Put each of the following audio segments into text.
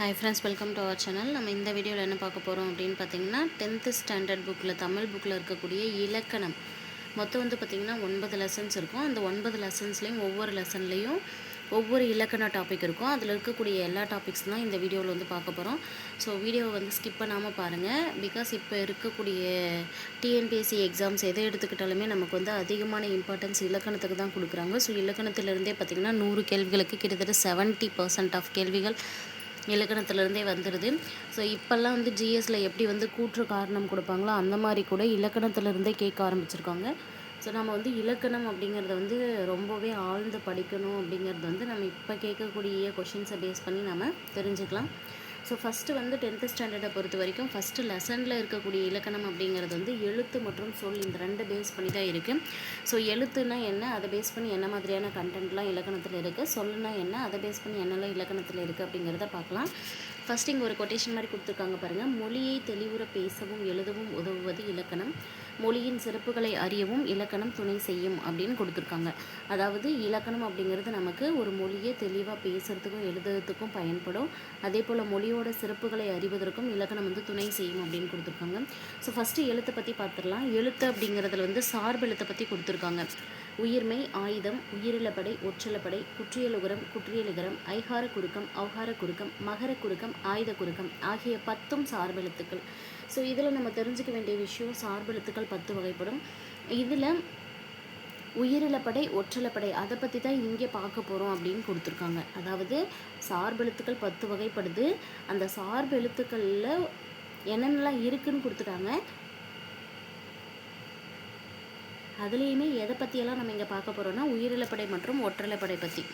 Hi friends welcome to our channel நம்ம இந்த வீடியோவில் என்ன பார்க்க போகிறோம் அப்படின்னு பார்த்தீங்கன்னா டென்த்து ஸ்டாண்டர்ட் புக்கில் தமிழ் புக்கில் இருக்கக்கூடிய இலக்கணம். மொத்தம் வந்து பார்த்திங்கன்னா ஒன்பது லெசன்ஸ் இருக்கும். அந்த ஒன்பது லெசன்ஸ்லேயும் ஒவ்வொரு லெசன்லேயும் ஒவ்வொரு இலக்கண டாபிக் இருக்கும். அதில் இருக்கக்கூடிய எல்லா டாபிக்ஸ் தான் இந்த வீடியோவில் வந்து பார்க்க போகிறோம் ஸோ வீடியோவை வந்து ஸ்கிப் பண்ணாமல் பாருங்கள் பிகாஸ் இப்போ இருக்கக்கூடிய டிஎன்பிஎஸ்சி எக்ஸாம்ஸ் எதை எடுத்துக்கிட்டாலுமே நமக்கு வந்து அதிகமான இம்பார்ட்டன்ஸ் இலக்கணத்துக்கு தான் கொடுக்குறாங்க. ஸோ இலக்கணத்திலிருந்தே பார்த்திங்கன்னா நூறு கேள்விகளுக்கு கிட்டத்தட்ட செவன்ட்டி பர்சன்ட் ஆஃப் கேள்விகள் இலக்கணத்துலேருந்தே வந்துடுது ஸோ இப்போல்லாம் வந்து ஜிஎஸ்ல எப்படி வந்து கூற்று காரணம் கொடுப்பாங்களோ அந்த மாதிரி கூட இலக்கணத்துலேருந்தே கேட்க ஆரம்பிச்சிருக்காங்க. ஸோ நம்ம வந்து இலக்கணம் அப்படிங்கிறத வந்து ரொம்பவே ஆழ்ந்து படிக்கணும் அப்படிங்கிறது வந்து நம்ம இப்போ கேட்கக்கூடிய கொஷின்ஸை பேஸ் பண்ணி நம்ம தெரிஞ்சுக்கலாம். ஸோ ஃபஸ்ட்டு வந்து டென்த்து ஸ்டாண்டர்டை பொறுத்த வரைக்கும் ஃபஸ்ட்டு லெசனில் இருக்கக்கூடிய இலக்கணம் அப்படிங்கிறது வந்து எழுத்து மற்றும் சொல் இந்த ரெண்டு பேஸ் பண்ணி தான் இருக்குது ஸோ எழுத்துனா என்ன? அதை பேஸ் பண்ணி என்ன மாதிரியான கண்டென்ட்லாம் இலக்கணத்தில் இருக்குது சொல்லுனா என்ன? அதை பேஸ் பண்ணி என்னெல்லாம் இலக்கணத்தில் இருக்குது அப்படிங்கிறத பார்க்கலாம். ஃபஸ்ட் இங்கே ஒரு கொட்டேஷன் மாதிரி கொடுத்துருக்காங்க பாருங்கள் மொழியை தெளிவுற பேசவும் எழுதவும் உதவுவது இலக்கணம். மொழியின் சிறப்புகளை அறியவும் இலக்கணம் துணை செய்யும் அப்படின்னு கொடுத்துருக்காங்க. அதாவது இலக்கணம் அப்படிங்கிறது நமக்கு ஒரு மொழியை தெளிவாக பேசுகிறதுக்கும் எழுதுறதுக்கும் பயன்படும். அதே போல் மொழியோட சிறப்புகளை அறிவதற்கும் இலக்கணம் வந்து துணை செய்யும் அப்படின்னு கொடுத்துருக்காங்க. ஸோ ஃபஸ்ட்டு எழுத்தை பற்றி பார்த்துடலாம். எழுத்து அப்படிங்கிறதுல வந்து சார்பு எழுத்தை பற்றி கொடுத்துருக்காங்க. உயிர்மை ஆயுதம் உயிரிழப்படை ஒற்றலப்படை குற்றியலுகரம் குற்றியலுகரம் ஐகார குறுக்கம் அவகார குறுக்கம் மகர குறுக்கம் ஆயுத குறுக்கம் ஆகிய பத்தும் சார்பெழுத்துக்கள். ஸோ இதில் நம்ம தெரிஞ்சுக்க வேண்டிய விஷயம் சார்பெழுத்துக்கள் பத்து வகைப்படும். இதில் உயிரிழப்படை ஒற்றலப்படை அதை பற்றி தான் இங்கே பார்க்க போகிறோம் அப்படின்னு கொடுத்துருக்காங்க. அதாவது சார்பெழுத்துக்கள் பத்து வகைப்படுது. அந்த சார்பெழுத்துக்களில் என்னென்னலாம் இருக்குதுன்னு கொடுத்துட்டாங்க? அதுலேயுமே எதை பற்றியெல்லாம் நம்ம இங்கே பார்க்க போகிறோம்னா உயிரிழப்படை மற்றும் ஒற்றலைப்படை பற்றி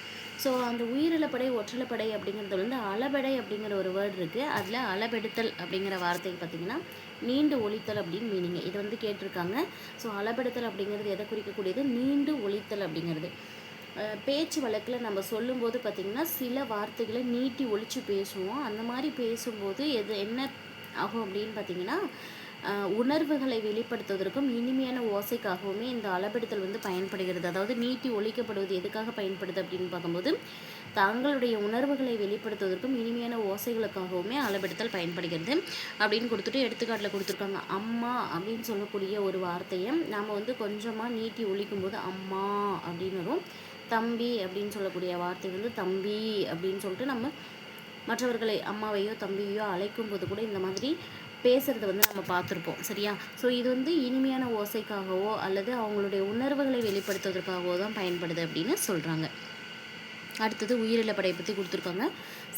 ஸோ அந்த உயிரிழப்படை ஒற்றலைப்படை அப்படிங்கிறது வந்து அளபடை அப்படிங்கிற ஒரு வேர்டு இருக்குது அதில் அளபெடுத்தல் அப்படிங்கிற வார்த்தைக்கு பார்த்திங்கன்னா நீண்டு ஒழித்தல் அப்படின்னு மீனிங் இது வந்து கேட்டிருக்காங்க. ஸோ அளபெடுத்தல் அப்படிங்கிறது எதை குறிக்கக்கூடியது? நீண்டு ஒழித்தல் அப்படிங்கிறது. பேச்சு வழக்கில் நம்ம சொல்லும்போது பார்த்திங்கன்னா சில வார்த்தைகளை நீட்டி ஒழித்து பேசுவோம். அந்த மாதிரி பேசும்போது எது என்ன ஆகும் அப்படின்னு பார்த்திங்கன்னா உணர்வுகளை வெளிப்படுத்துவதற்கும் இனிமையான ஓசைக்காகவுமே இந்த அளபெடுத்தல் வந்து பயன்படுகிறது. அதாவது நீட்டி ஒழிக்கப்படுவது எதுக்காக பயன்படுது அப்படின்னு பார்க்கும்போது தங்களுடைய உணர்வுகளை வெளிப்படுத்துவதற்கும் இனிமையான ஓசைகளுக்காகவுமே அளபெடுத்தல் பயன்படுகிறது அப்படின்னு கொடுத்துட்டு எடுத்துக்காட்டில் கொடுத்துருக்காங்க. அம்மா அப்படின்னு சொல்லக்கூடிய ஒரு வார்த்தையை நாம் வந்து கொஞ்சமாக நீட்டி ஒழிக்கும் போது அம்மா அப்படின்னு வரும். தம்பி அப்படின்னு சொல்லக்கூடிய வார்த்தை வந்து தம்பி அப்படின்னு சொல்லிட்டு நம்ம மற்றவர்களை அம்மாவையோ தம்பியோ அழைக்கும் போது கூட இந்த மாதிரி பேசுகிறத வந்து நம்ம பார்த்துருப்போம் சரியா? ஸோ இது வந்து இனிமையான ஓசைக்காகவோ அல்லது அவங்களுடைய உணர்வுகளை வெளிப்படுத்துவதற்காகவோ தான் பயன்படுது அப்படின்னு சொல்கிறாங்க அடுத்தது உயிரிழப்படை பற்றி கொடுத்துருக்காங்க.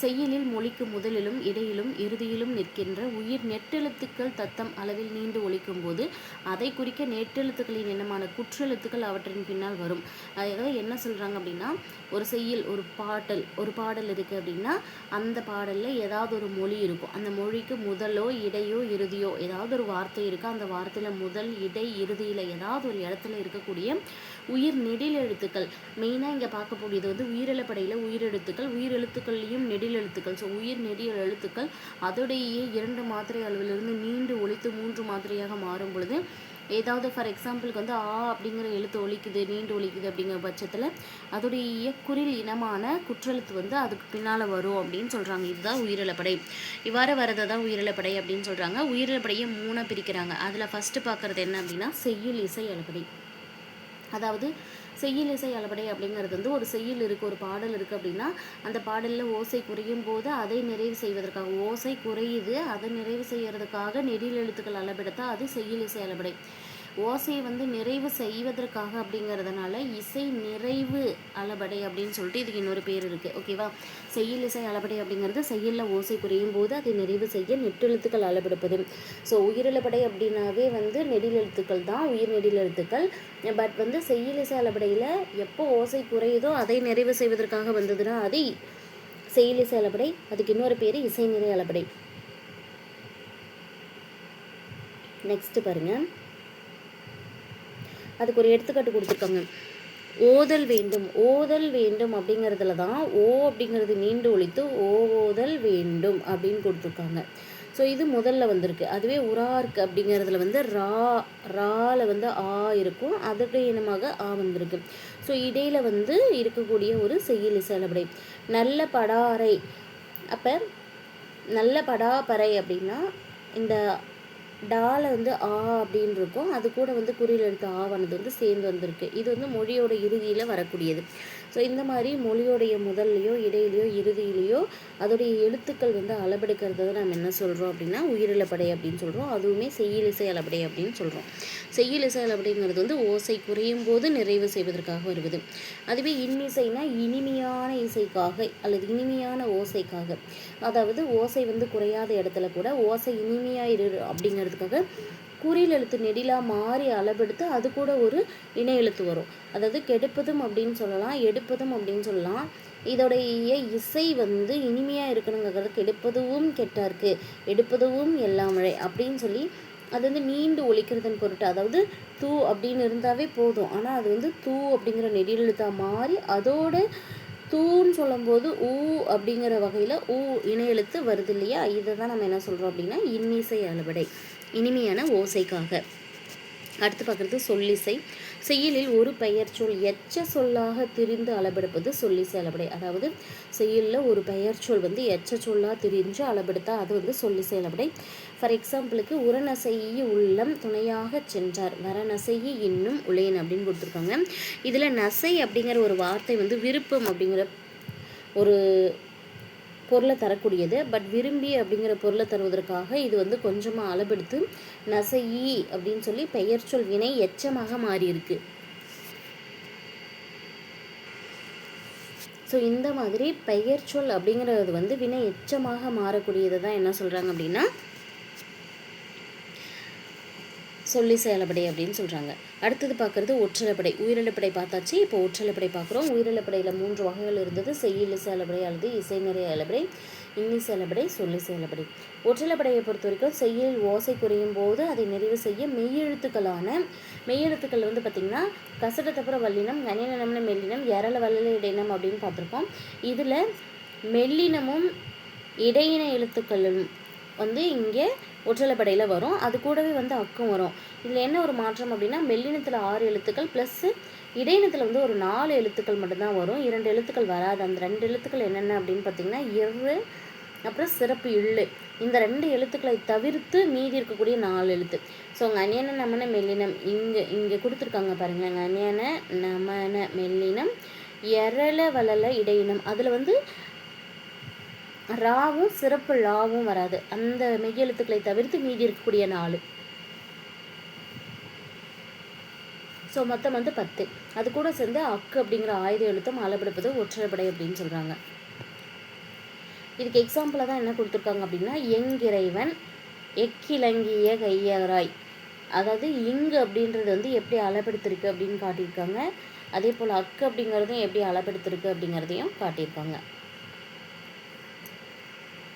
செய்யலில் மொழிக்கு முதலிலும் இடையிலும் இறுதியிலும் நிற்கின்ற உயிர் நெட்டெழுத்துக்கள் தத்தம் அளவில் நீண்டு ஒழிக்கும் போது அதை குறிக்க நெட்டெழுத்துக்களின் இனமான குற்றெழுத்துக்கள் அவற்றின் பின்னால் வரும். அதாவது என்ன சொல்கிறாங்க அப்படின்னா ஒரு செய்யல் ஒரு பாடல் ஒரு பாடல் இருக்குது அப்படின்னா அந்த பாடலில் ஏதாவது ஒரு மொழி இருக்கும். அந்த மொழிக்கு முதலோ இடையோ இறுதியோ ஏதாவது ஒரு வார்த்தை இருக்குது அந்த வார்த்தையில் முதல் இடை இறுதியில் ஏதாவது ஒரு இடத்துல இருக்கக்கூடிய உயிர் நெடில் எழுத்துக்கள் மெயினாக இங்கே பார்க்கக்கூடியது வந்து உயிரிழப்படையில் உயிரெழுத்துக்கள் உயிரெழுத்துக்கள்லையும் நெடில் எழுத்துக்கள் ஸோ உயிர் நெடியல் எழுத்துக்கள் அதோடையே இரண்டு மாத்திரை அளவிலிருந்து நீண்டு ஒழித்து மூன்று மாத்திரையாக மாறும் பொழுது ஏதாவது ஃபார் எக்ஸாம்பிளுக்கு வந்து ஆ அப்படிங்கிற எழுத்து ஒழிக்குது நீண்டு ஒழிக்குது அப்படிங்கிற பட்சத்தில் அதோடைய குரில் இனமான குற்றெழுத்து வந்து அதுக்கு பின்னால் வரும் அப்படின்னு சொல்கிறாங்க இதுதான் உயிரிழப்படை. இவ்வாறு வரதை தான் உயிரிழப்படை அப்படின்னு சொல்கிறாங்க உயிரிழப்படையை மூணாக பிரிக்கிறாங்க. அதில் ஃபஸ்ட்டு பார்க்குறது என்ன அப்படின்னா செய்யுள் இசை அளபடை அதாவது செய்யுள் இசை அளபடை அப்படிங்கிறது வந்து ஒரு செய்யுள் இருக்குது ஒரு பாடல் இருக்குது அப்படின்னா அந்த பாடலில் ஓசை குறையும் போது அதை நிறைவு செய்வதற்காக ஓசை குறையுது அதை நிறைவு செய்யறதுக்காக நெடில் எழுத்துக்கள் அளபெடுத்தால் அது செய்யுள் இசை அளபடை ஓசையை வந்து நிறைவு செய்வதற்காக அப்படிங்கிறதுனால இசை நிறைவு அளபடை அப்படின்னு சொல்லிட்டு இதுக்கு இன்னொரு பேர் இருக்குது ஓகேவா செய்யுள் இசை அளபடை அப்படிங்கிறது செய்யலில் ஓசை குறையும் போது அதை நிறைவு செய்ய நெட்டெழுத்துக்கள் அளபெடுப்பது. ஸோ உயிரிழப்படை அப்படின்னாவே வந்து நெடில் எழுத்துக்கள் தான் உயிர் நெடில் எழுத்துக்கள். பட் வந்து செய்யுள் இசை அளபடையில் எப்போ ஓசை குறையுதோ அதை நிறைவு செய்வதற்காக வந்ததுன்னா அது செய்யுள் இசை அளபடை அதுக்கு இன்னொரு பேர் இசை நிறை அளபடை. நெக்ஸ்ட் பாருங்கள் அதுக்கு ஒரு எடுத்துக்காட்டு கொடுத்துருக்காங்க. ஓதல் வேண்டும் ஓதல் வேண்டும் அப்படிங்கிறதுல தான் ஓ அப்படிங்கிறது நீண்டு ஒழித்து ஓதல் வேண்டும் அப்படின்னு கொடுத்துருக்காங்க. ஸோ இது முதல்ல வந்திருக்கு. அதுவே உரார்க் அப்படிங்கிறதுல வந்து ரா ரால வந்து ஆ இருக்கும். அதற்கு இனமாக ஆ வந்திருக்கு. ஸோ இடையில் வந்து இருக்கக்கூடிய ஒரு செய்யல் செயலபடை நல்ல படாரை அப்போ நல்ல படாபறை அப்படின்னா இந்த டால வந்து ஆ அப்படின்னு இருக்கும் அது கூட வந்து குறியில் எழுத்து ஆவானது வந்து சேர்ந்து வந்திருக்கு. இது வந்து மொழியோட இறுதியில் வரக்கூடியது. ஸோ இந்த மாதிரி மொழியோடைய முதல்லையோ இடையிலையோ இறுதியிலையோ அதோடைய எழுத்துக்கள் வந்து அளபெடுக்கிறது நம்ம என்ன சொல்கிறோம் அப்படின்னா உயிரிழப்படை அப்படின்னு சொல்கிறோம் அதுவுமே செய்யுள் இசை அளபடை அப்படின்னு சொல்கிறோம் செய்யுள் இசை அளபடைங்கிறது வந்து ஓசை குறையும் போது நிறைவு செய்வதற்காக வருவது. அதுவே இன்னிசைனா இனிமையான இசைக்காக அல்லது இனிமையான ஓசைக்காக. அதாவது ஓசை வந்து குறையாத இடத்துல கூட ஓசை இனிமையாக இரு அப்படிங்கிறதுக்காக குறியில் எழுத்து நெடிலாக மாறி அளவெடுத்து அது கூட ஒரு இணை எழுத்து வரும். அதாவது கெடுப்பதும் அப்படின்னு சொல்லலாம் எடுப்பதும் அப்படின்னு சொல்லலாம். இதோடைய இசை வந்து இனிமையாக இருக்கணுங்கிறது கெடுப்பதும் கெட்டாருக்கு எடுப்பதும் எல்லாம் மழை அப்படின்னு சொல்லி அது வந்து நீண்டு ஒழிக்கிறதன் பொருட்டு அதாவது தூ அப்படின்னு இருந்தாவே போதும். ஆனால் அது வந்து தூ அப்படிங்கிற நெடியெழுத்தாக மாறி அதோட தூன்னு சொல்லும்போது ஊ அப்படிங்கிற வகையில் ஊ இணையெழுத்து வருது இல்லையா? இதை தான் நம்ம என்ன சொல்கிறோம் அப்படின்னா இன்னிசை அளவடை. இனிமையான ஓசைக்காக. அடுத்து பார்க்குறது சொல்லிசை. செய்யலில் ஒரு பெயர் சொல் எச்ச சொல்லாக திரிந்து அளபெடுப்பது சொல்லிசை அளபடை. அதாவது செய்யலில் ஒரு பெயர் சொல் வந்து எச்ச சொல்லாக திரிஞ்சு அளபெடுத்தா அது வந்து சொல்லிசை அளபடை. ஃபார் எக்ஸாம்பிளுக்கு உரநசையி உள்ளம் துணையாக சென்றார். வரநசையி இன்னும் உளையன் அப்படின்னு கொடுத்துருக்காங்க. இதில் நசை அப்படிங்கிற ஒரு வார்த்தை வந்து விருப்பம் அப்படிங்கிற ஒரு பொருளை தரக்கூடியது. பட் விரும்பி அப்படிங்கிற பொருளை தருவதற்காக இது வந்து கொஞ்சமாக அளபெடுத்து நசையி அப்படின்னு சொல்லி பெயர் சொல் வினை எச்சமாக மாறியிருக்கு. ஸோ இந்த மாதிரி பெயர் சொல் அப்படிங்கிறது வந்து வினை எச்சமாக மாறக்கூடியது தான் என்ன சொல்கிறாங்க அப்படின்னா சொல்லி செயலப்படை அப்படின்னு சொல்கிறாங்க அடுத்தது பார்க்குறது ஒற்றலைப்படை. உயிரிழப்படை பார்த்தாச்சு. இப்போ ஒற்றலைப்படை பார்க்குறோம். உயிரிழப்படையில் மூன்று வகைகள் இருந்தது. செய்யுள் செயலப்படை அல்லது இசைநிறை அளபடை இன்னி செயலப்படை சொல்லி செயலப்படை. ஒற்றலைப்படையை பொறுத்த வரைக்கும் செய்யுள் ஓசை குறையும் போது அதை நிறைவு செய்ய மெய்யெழுத்துக்களான மெய்யெழுத்துக்கள் வந்து பார்த்திங்கன்னா கசடத்தப்புறம் வல்லினம் கனினம்னு மெல்லினம் எரள வல்லல இடையினம் அப்படின்னு பார்த்துருப்போம். இதில் மெல்லினமும் இடையின எழுத்துக்களும் வந்து இங்கே ஒற்றலைப்படையில் வரும். அது கூடவே வந்து அக்கும் வரும். இதில் என்ன ஒரு மாற்றம் அப்படின்னா மெல்லினத்தில் ஆறு எழுத்துக்கள் ப்ளஸ்ஸு இடையினத்தில் வந்து ஒரு நாலு எழுத்துக்கள் மட்டும்தான் வரும். இரண்டு எழுத்துக்கள் வராது. அந்த ரெண்டு எழுத்துக்கள் என்னென்ன அப்படின்னு பார்த்தீங்கன்னா எவ்வளவு அப்புறம் சிறப்பு இள்ளு. இந்த ரெண்டு எழுத்துக்களை தவிர்த்து மீதி இருக்கக்கூடிய நாலு எழுத்து. ஸோ உங்கள் அநியன நமன மெல்லினம் இங்கே இங்கே கொடுத்துருக்காங்க பாருங்களேன். அநியன நமன மெல்லினம் எரள வளல இடையினம். அதில் வந்து ராவும் சிறப்பு லாவும் வராது. அந்த மெய்யெழுத்துக்களை தவிர்த்து மீதி இருக்கக்கூடிய நாலு. ஸோ மொத்தம் வந்து பத்து. அது கூட சேர்ந்து அக்கு அப்படிங்கிற ஆயுத எழுத்தும் அளபெடுப்பது ஒற்றரைப்படை அப்படின்னு சொல்கிறாங்க இதுக்கு எக்ஸாம்பிளாக தான் என்ன கொடுத்துருக்காங்க அப்படின்னா எங்கிறைவன் எக்கிலங்கிய கையராய். அதாவது இங்கு அப்படின்றது வந்து எப்படி அளபெடுத்திருக்கு அப்படின்னு காட்டியிருக்காங்க. அதே போல் அக்கு அப்படிங்கிறதும் எப்படி அளபெடுத்திருக்கு அப்படிங்கிறதையும் காட்டியிருக்காங்க.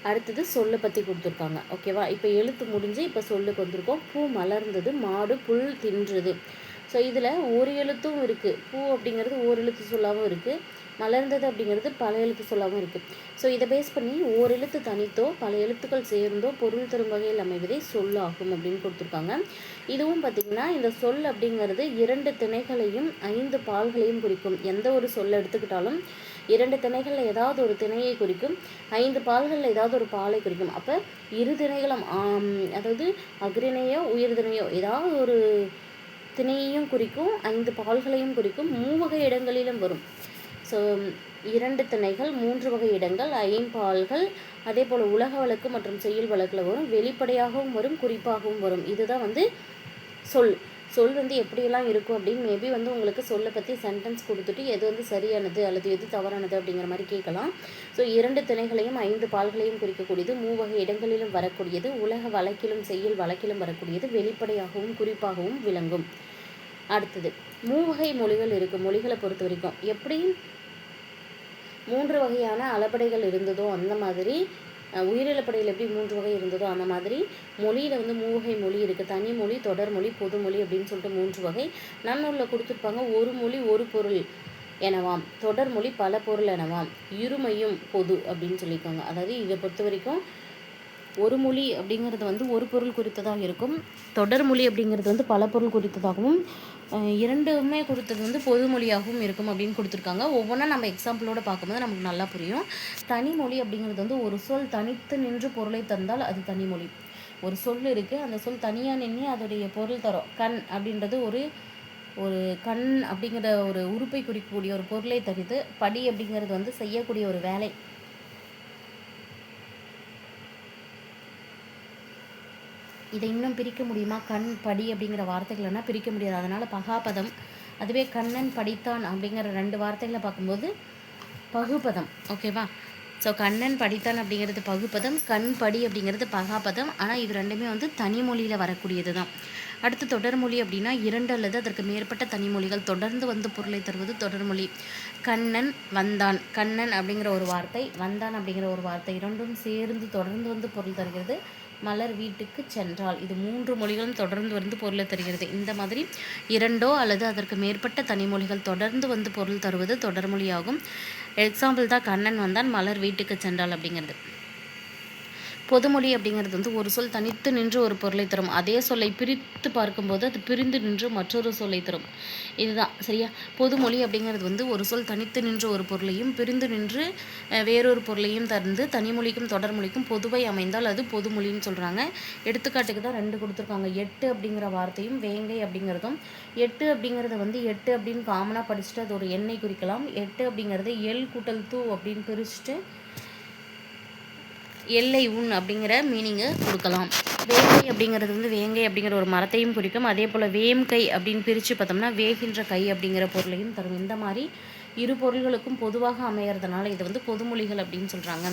அடுத்தது சொல்லை பற்றி கொடுத்துருக்காங்க. ஓகேவா? இப்போ எழுத்து முடிஞ்சு இப்போ சொல்லுக்கு வந்திருக்கோம். பூ மலர்ந்தது மாடு புல் தின்றது. ஸோ இதில் ஒரு எழுத்தும் இருக்குது பூ அப்படிங்கிறது ஓர் எழுத்து சொல்லாகவும் இருக்குது மலர்ந்தது அப்படிங்கிறது பல எழுத்து சொல்லாகவும் இருக்குது ஸோ இதை பேஸ் பண்ணி ஓர் எழுத்து தனித்தோ பல எழுத்துக்கள் சேர்ந்தோ பொருள் தரும் வகையில் அமைவதே சொல்லாகும் அப்படின்னு கொடுத்துருக்காங்க. இதுவும் பார்த்திங்கன்னா இந்த சொல் அப்படிங்கிறது இரண்டு திணைகளையும் ஐந்து பால்களையும் குறிக்கும். எந்த ஒரு சொல்லை எடுத்துக்கிட்டாலும் இரண்டு திணைகளில் ஏதாவது ஒரு திணையை குறிக்கும் ஐந்து பால்களில் ஏதாவது ஒரு பாலை குறிக்கும். அப்போ இரு திணைகளும் அதாவது அக்ரிணையோ உயிர்திணையோ ஏதாவது ஒரு திணையையும் குறிக்கும் ஐந்து பால்களையும் குறிக்கும் மூவகை இடங்களிலும் வரும். ஸோ இரண்டு திணைகள் மூன்று வகை இடங்கள் ஐம்பால்கள் அதே போல் உலக வழக்கு மற்றும் செயல் வழக்கில் வரும் வெளிப்படையாகவும் வரும் குறிப்பாகவும் வரும். இதுதான் வந்து சொல். சொல் வந்து எப்படியெல்லாம் இருக்கும் அப்படின்னு மேபி வந்து உங்களுக்கு சொல்லை பற்றி சென்டென்ஸ் கொடுத்துட்டு எது வந்து சரியானது அல்லது எது தவறானது அப்படிங்கிற மாதிரி கேட்கலாம். ஸோ இரண்டு திணைகளையும் ஐந்து பால்களையும் குறிக்கக்கூடியது மூவகை இடங்களிலும் வரக்கூடியது உலக வழக்கிலும் செய்யல் வழக்கிலும் வரக்கூடியது வெளிப்படையாகவும் குறிப்பாகவும் விளங்கும். அடுத்தது மூவகை மொழிகள் இருக்குது மொழிகளை பொறுத்த வரைக்கும். எப்படி? மூன்று வகையான அளபடைகள் இருந்ததோ அந்த மாதிரி உயிரிழப்படையில் எப்படி மூன்று வகை இருந்ததோ அந்த மாதிரி மொழியில் வந்து மூவகை மொழி இருக்குது தனி மொழி தொடர்மொழி பொதுமொழி அப்படின்னு சொல்லிட்டு மூன்று வகை. நன்னூலில் கொடுத்துருப்பாங்க ஒரு மொழி ஒரு பொருள் எனவாம். தொடர்மொழி பல பொருள் எனவாம். இருமையும் பொது அப்படின்னு சொல்லியிருக்காங்க. அதாவது இதை பொறுத்த வரைக்கும் ஒரு மொழி அப்படிங்கிறது வந்து ஒரு பொருள் குறித்ததாக இருக்கும். தொடர்மொழி அப்படிங்கிறது வந்து பல பொருள் குறித்ததாகவும் இரண்டுமே கொடுத்தது வந்து பொதுமொழியாகவும் இருக்கும் அப்படின்னு கொடுத்துருக்காங்க. ஒவ்வொன்றா நம்ம எக்ஸாம்பிளோட பார்க்கும்போது நமக்கு நல்லா புரியும். தனிமொழி அப்படிங்கிறது வந்து ஒரு சொல் தனித்து நின்று பொருளை தந்தால் அது தனிமொழி ஒரு சொல் இருக்குது அந்த சொல் தனியாக நின்று அதோடைய பொருள் தரும். கண் அப்படின்றது ஒரு ஒரு கண் அப்படிங்கிற ஒரு உறுப்பை குறிக்கக்கூடிய ஒரு பொருளை தருது. படி அப்படிங்கிறது வந்து செய்யக்கூடிய ஒரு வேலை. இதை இன்னும் பிரிக்க முடியுமா? கண் படி அப்படிங்கிற வார்த்தைகள்னா பிரிக்க முடியாது. அதனால் பகாபதம். அதுவே கண்ணன் படித்தான் அப்படிங்கிற ரெண்டு வார்த்தைகளை பார்க்கும்போது பகுபதம். ஓகேவா ஸோ கண்ணன் படித்தான் அப்படிங்கிறது பகுபதம் கண் படி அப்படிங்கிறது பகாபதம். ஆனால் இது ரெண்டுமே வந்து தனிமொழியில் வரக்கூடியது தான். அடுத்து தொடர்மொழி அப்படின்னா இரண்டு அல்லது அதற்கு மேற்பட்ட தனிமொழிகள் தொடர்ந்து வந்து பொருளை தருவது தொடர்மொழி கண்ணன் வந்தான். கண்ணன் அப்படிங்கிற ஒரு வார்த்தை வந்தான் அப்படிங்கிற ஒரு வார்த்தை இரண்டும் சேர்ந்து தொடர்ந்து வந்து பொருள் தருகிறது. மலர் வீட்டுக்கு சென்றாள். இது மூன்று மொழிகளும் தொடர்ந்து வந்து பொருளை தருகிறது. இந்த மாதிரி இரண்டோ அல்லது அதற்கு மேற்பட்ட தனிமொழிகள் தொடர்ந்து வந்து பொருள் தருவது தொடர்மொழியாகும் எக்ஸாம்பிள் தான் கண்ணன் வந்தான் மலர் வீட்டுக்கு சென்றாள் அப்படிங்கிறது. பொதுமொழி அப்படிங்கிறது வந்து ஒரு சொல் தனித்து நின்று ஒரு பொருளை தரும். அதே சொல்லை பிரித்து பார்க்கும்போது அது பிரிந்து நின்று மற்றொரு சொல்லை தரும். இதுதான். சரியா? பொதுமொழி அப்படிங்கிறது வந்து ஒரு சொல் தனித்து நின்று ஒரு பொருளையும் பிரிந்து நின்று வேறொரு பொருளையும் தந்து தனிமொழிக்கும் தொடர்மொழிக்கும் பொதுவை அமைந்தால் அது பொதுமொழின்னு சொல்கிறாங்க எடுத்துக்காட்டுக்கு தான் ரெண்டு கொடுத்துருக்காங்க. எட்டு அப்படிங்கிற வார்த்தையும் வேங்கை அப்படிங்கிறதும். எட்டு அப்படிங்கிறத வந்து எட்டு அப்படின்னு காமனாக படிச்சுட்டு அது ஒரு எண்ணெய் குறிக்கலாம். எட்டு அப்படிங்கிறது எல் கூட்டல் தூ அப்படின்னு பிரிச்சுட்டு எல்லை உண் அப்படிங்கிற மீனிங்கை கொடுக்கலாம். வேங்கை அப்படிங்கிறது வந்து வேங்கை அப்படிங்கிற ஒரு மரத்தையும் குறிக்கும். அதே போல் வேம்கை அப்படின்னு பிரித்து பார்த்தோம்னா வேகின்ற கை அப்படிங்கிற பொருளையும் தரும். இந்த மாதிரி இரு பொருள்களுக்கும் பொதுவாக அமையறதுனால இது வந்து பொதுமொழிகள் அப்படின்னு சொல்கிறாங்க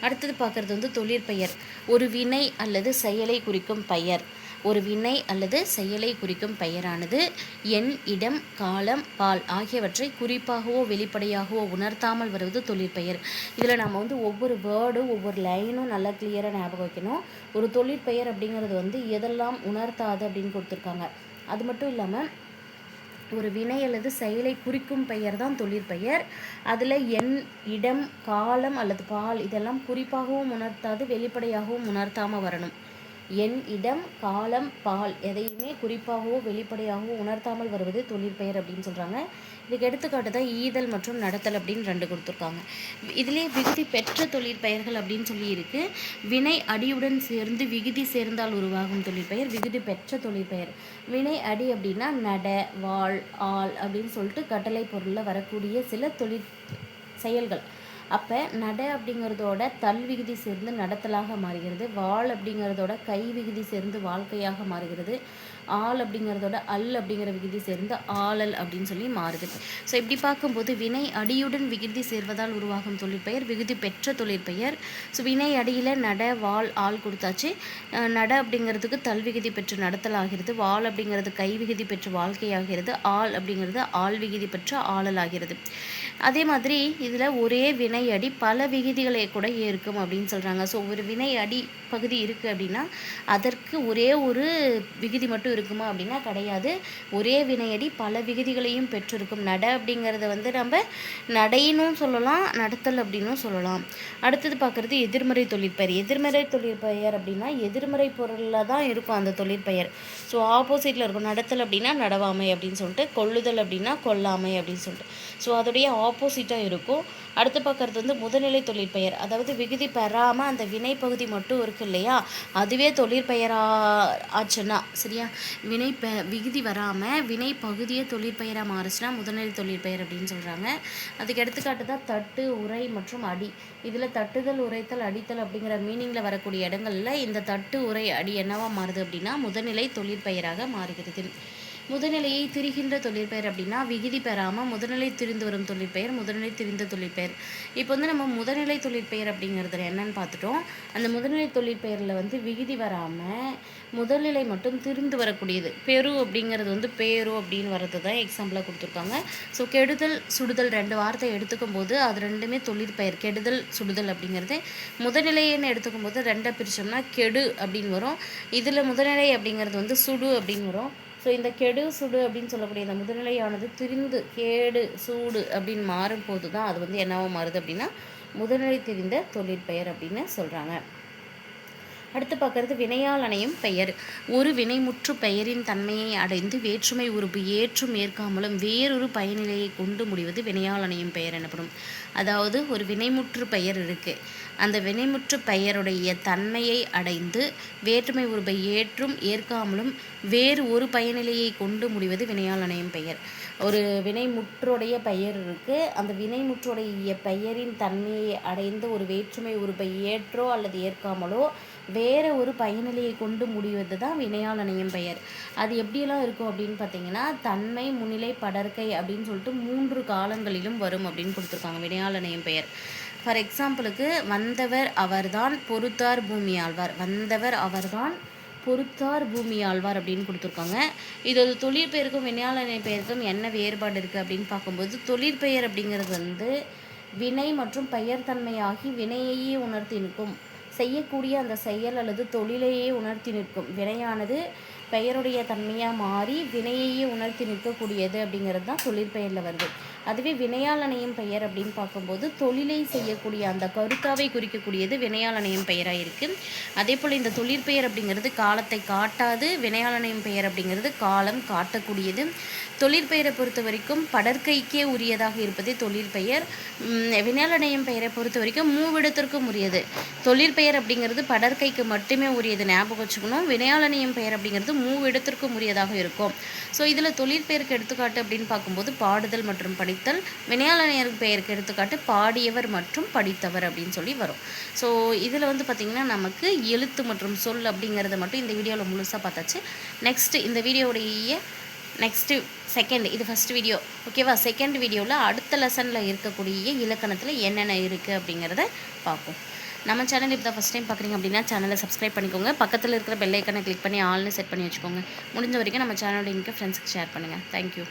அடுத்தது பார்க்குறது வந்து தொழிற்பெயர். ஒரு வினை அல்லது செயலை குறிக்கும் பெயர். ஒரு வினை அல்லது செயலை குறிக்கும் பெயரானது எண் இடம் காலம் பால் ஆகியவற்றை குறிப்பாகவோ வெளிப்படையாகவோ உணர்த்தாமல் வருவது தொழிற்பெயர் இதில் நம்ம வந்து ஒவ்வொரு வேர்டும் ஒவ்வொரு லைனும் நல்லா கிளியராக ஞாபகம் வைக்கணும். ஒரு தொழிற்பெயர் அப்படிங்கிறது வந்து எதெல்லாம் உணர்த்தாது அப்படின்னு கொடுத்துருக்காங்க. அது மட்டும் இல்லாமல் ஒரு வினை அல்லது செயலை குறிக்கும் பெயர் தான் தொழிற்பெயர் அதில் எண் இடம் காலம் அல்லது பால் இதெல்லாம் குறிப்பாகவும் உணர்த்தாது வெளிப்படையாகவும் உணர்த்தாமல் வரணும். என் இடம் காலம் பால் எதையுமே குறிப்பாகவோ வெளிப்படையாகவோ உணர்த்தாமல் வருவது தொழிற்பெயர் அப்படின்னு சொல்கிறாங்க இதுக்கு எடுத்துக்காட்டு தான் ஈதல் மற்றும் நடத்தல் அப்படின்னு ரெண்டு கொடுத்துருக்காங்க. இதிலே விகுதி பெற்ற தொழிற்பெயர்கள் அப்படின்னு சொல்லி இருக்கு. வினை அடியுடன் சேர்ந்து விகுதி சேர்ந்தால் உருவாகும் தொழிற்பெயர் விகுதி பெற்ற தொழிற்பெயர் வினை அடி அப்படின்னா நட வாழ் ஆள் அப்படின்னு சொல்லிட்டு கட்டளை பொருளில் வரக்கூடிய சில தொழிற் செயல்கள். அப்போ நட அப்படிங்கிறதோட தல் விகுதி சேர்ந்து நடத்தலாக மாறுகிறது. வாழ் அப்படிங்கிறதோட கை விகுதி சேர்ந்து வாழ்க்கையாக மாறுகிறது. ஆள் அப்படிங்கிறதோட அல் அப்படிங்கிற விகுதி சேர்ந்து ஆளல் அப்படின்னு சொல்லி மாறுகிறது ஸோ இப்படி பார்க்கும்போது வினை அடியுடன் விகுதி சேர்வதால் உருவாகும் தொழிற்பெயர் விகுதி பெற்ற தொழிற்பெயர் ஸோ வினை அடியில் நட வாள் ஆள் கொடுத்தாச்சு. நட அப்படிங்கிறதுக்கு தல் விகுதி பெற்று நடத்தல் ஆகிறது வாழ் அப்படிங்கிறது கை விகுதி பெற்று வாழ்க்கையாகிறது. ஆள் அப்படிங்கிறது ஆள் விகுதி பெற்று ஆளல் ஆகிறது அதே மாதிரி இதில் ஒரே வினை அடி பல விகுதிகளை கூட ஏற்கும் அப்படின்னு சொல்கிறாங்க ஸோ ஒரு வினை அடி பகுதி இருக்குது அப்படின்னா அதற்கு ஒரே ஒரு விகுதி மட்டும் இருக்குமா அப்படின்னா கிடையாது. ஒரே வினையடி பல விகுதிகளையும் பெற்றிருக்கும். நட அப்படிங்கிறத வந்து நம்ம நடையினும் சொல்லலாம் நடத்தல் அப்படின்னும் சொல்லலாம். அடுத்தது பார்க்குறது எதிர்மறை தொழிற்பெயர். எதிர்மறை தொழிற்பெயர் அப்படின்னா எதிர்மறை பொருளில் தான் இருக்கும் அந்த தொழிற்பெயர். ஸோ ஆப்போசிட்டில் இருக்கும் நடத்தல் அப்படின்னா நடவாமை அப்படின்னு சொல்லிட்டு கொள்ளுதல் அப்படின்னா கொல்லாமை அப்படின்னு சொல்லிட்டு. ஸோ அதோடைய ஆப்போசிட்டாக இருக்கும். அடுத்து பார்க்குறது வந்து முதுநிலை தொழிற்பெயர் அதாவது விகுதி பெறாமல் அந்த வினை பகுதி மட்டும் இருக்கு இல்லையா? அதுவே தொழிற்பெயரா ஆச்சுன்னா சரியா? வினை பெ விகுதி வராமல் வினை பகுதியே தொழிற்பெயராக மாறுச்சுன்னா முதுநிலை தொழிற்பெயர் அப்படின்னு சொல்கிறாங்க அதுக்கு எடுத்துக்காட்டு தான் தட்டு உரை மற்றும் அடி. இதில் தட்டுதல் உரைத்தல் அடித்தல் அப்படிங்கிற மீனிங்கில் வரக்கூடிய இடங்களில் இந்த தட்டு உரை அடி என்னவாக மாறுது அப்படின்னா முதநிலை தொழிற்பெயராக மாறுகிறது. முதுநிலையை திரிகின்ற தொழிற்பெயர் அப்படின்னா விகுதி பெறாமல் முதுநிலை திரிந்து வரும் தொழிற்பெயர் முதுநிலை திரிந்த தொழிற்பெயர். இப்போ வந்து நம்ம முதநிலை தொழிற்பெயர் அப்படிங்கிறதுல என்னன்னு பார்த்துட்டோம். அந்த முதுநிலை தொழிற்பெயரில் வந்து விகுதி வராமல் முதல்நிலை மட்டும் திரிந்து வரக்கூடியது. பெரு அப்படிங்கிறது வந்து பேரு அப்படின்னு வர்றது தான் எக்ஸாம்பிளாக கொடுத்துருக்காங்க. ஸோ கெடுதல் சுடுதல் ரெண்டு வார்த்தை எடுத்துக்கும் போது அது ரெண்டுமே தொழிற்பெயர். கெடுதல் சுடுதல் அப்படிங்கிறது முதநிலைன்னு எடுத்துக்கும் போது ரெண்டை பிரித்தோம்னா கெடு அப்படின்னு வரும். இதில் முதநிலை அப்படிங்கிறது வந்து சுடு அப்படின்னு வரும். ஸோ இந்த கெடு சுடு அப்படின்னு சொல்லக்கூடிய இந்த முதுநிலையானது திரிந்து கேடு சூடு அப்படின்னு மாறும்போது தான் அது வந்து என்னவோ மாறுது அப்படின்னா முதுநிலை திரிந்த தொழிற்பெயர் அப்படின்னு சொல்கிறாங்க அடுத்து பார்க்கறது வினையால் அணையும் பெயர். ஒரு வினைமுற்று பெயரின் தன்மையை அடைந்து வேற்றுமை உறுப்பு ஏற்றும் ஏற்காமலும் வேறொரு பயனிலையை கொண்டு முடிவது வினையால் அணையும் பெயர் எனப்படும். அதாவது ஒரு வினைமுற்று பெயர் இருக்கு. அந்த வினைமுற்று பெயருடைய தன்மையை அடைந்து வேற்றுமை உறுப்பை ஏற்றும் ஏற்காமலும் வேறு ஒரு பயனிலையை கொண்டு முடிவது வினையால் அணையும் பெயர். ஒரு வினைமுற்றுடைய பெயர் இருக்கு. அந்த வினைமுற்றுடைய பெயரின் தன்மையை அடைந்து ஒரு வேற்றுமை உறுப்பை ஏற்றோ அல்லது ஏற்காமலோ வேற ஒரு பயனிலையை கொண்டு முடிவது தான் வினையாளனையும் பெயர். அது எப்படியெல்லாம் இருக்கும் அப்படின்னு பார்த்தீங்கன்னா தன்மை முன்னிலை படர்க்கை அப்படின்னு சொல்லிட்டு மூன்று காலங்களிலும் வரும் அப்படின்னு கொடுத்துருக்காங்க வினையாளனையும் பெயர். ஃபார் எக்ஸாம்பிளுக்கு வந்தவர் அவர்தான் பொறுத்தார் பூமி ஆழ்வார் வந்தவர் அவர்தான் பொறுத்தார் பூமி ஆழ்வார் அப்படின்னு கொடுத்துருக்காங்க. இதோட தொழிற்பெயருக்கும் வினையாளனை பெயருக்கும் என்ன வேறுபாடு இருக்குது அப்படின்னு பார்க்கும்போது தொழிற்பெயர் அப்படிங்கிறது வந்து வினை மற்றும் பெயர் தன்மையாகி வினையையே உணர்த்தி நிற்கும் செய்யக்கூடிய அந்த செயல் அல்லது தொழிலையே உணர்த்தி நிற்கும். வினையானது பெயருடைய தன்மையாக மாறி வினையையே உணர்த்தி நிற்கக்கூடியது அப்படிங்கிறது தான் தொழிற்பெயரில் வருது. அதுவே வினையாளனையும் பெயர் அப்படின்னு பார்க்கும்போது தொழிலை செய்யக்கூடிய அந்த கருத்தாவை குறிக்கக்கூடியது வினையாளனையும் பெயராக இருக்குது அதே போல் இந்த தொழிற்பெயர் அப்படிங்கிறது காலத்தை காட்டாது வினையாளனையும் பெயர் அப்படிங்கிறது காலம் காட்டக்கூடியது. தொழிற்பெயரை பொறுத்த வரைக்கும் படற்கைக்கே உரியதாக இருப்பதே தொழிற்பெயர் வினையாளனையும் பெயரை பொறுத்த வரைக்கும் மூவிடத்திற்கும் உரியது. தொழிற்பெயர் அப்படிங்கிறது படற்கைக்கு மட்டுமே உரியது ஞாபகம் வச்சுக்கணும். வினையாளனையும் பெயர் அப்படிங்கிறது மூவிடத்திற்கும் உரியதாக இருக்கும். ஸோ இதில் தொழிற்பெயருக்கு எடுத்துக்காட்டு அப்படின்னு பார்க்கும்போது பாடுதல் மற்றும் படித்தல் வினையாளனையர் பெயருக்கு எடுத்துக்காட்டு பாடியவர் மற்றும் படித்தவர் அப்படின்னு சொல்லி வரும். ஸோ இதில் வந்து பார்த்திங்கன்னா நமக்கு எழுத்து மற்றும் சொல் அப்படிங்கிறத மட்டும் இந்த வீடியோவில் முழுசாக பார்த்தாச்சு. நெக்ஸ்ட் இந்த வீடியோடைய நெக்ஸ்ட்டு செகண்ட் இது ஃபஸ்ட் வீடியோ ஓகேவா செகண்ட் வீடியோவில் அடுத்த லெசனில் இருக்கக்கூடிய இலக்கணத்தில் என்னென்ன இருக்குது அப்படிங்கிறத பார்ப்போம். நம்ம சேனல் இப்போ தான் ஃபஸ்ட் டைம் பார்க்குறீங்க அப்படின்னா சேனலை சப்ஸ்கிரைப் பண்ணிக்கோங்க. பக்கத்தில் இருக்கிற பெல்லைக்கனை கிளிக் பண்ணி ஆல்னு செட் பண்ணி வச்சுக்கோங்க. முடிஞ்ச வரைக்கும் நம்ம சேனலோட லிங்க்கை ஃப்ரெண்ட்ஸுக்கு ஷேர் பண்ணுங்கள் தேங்க்யூ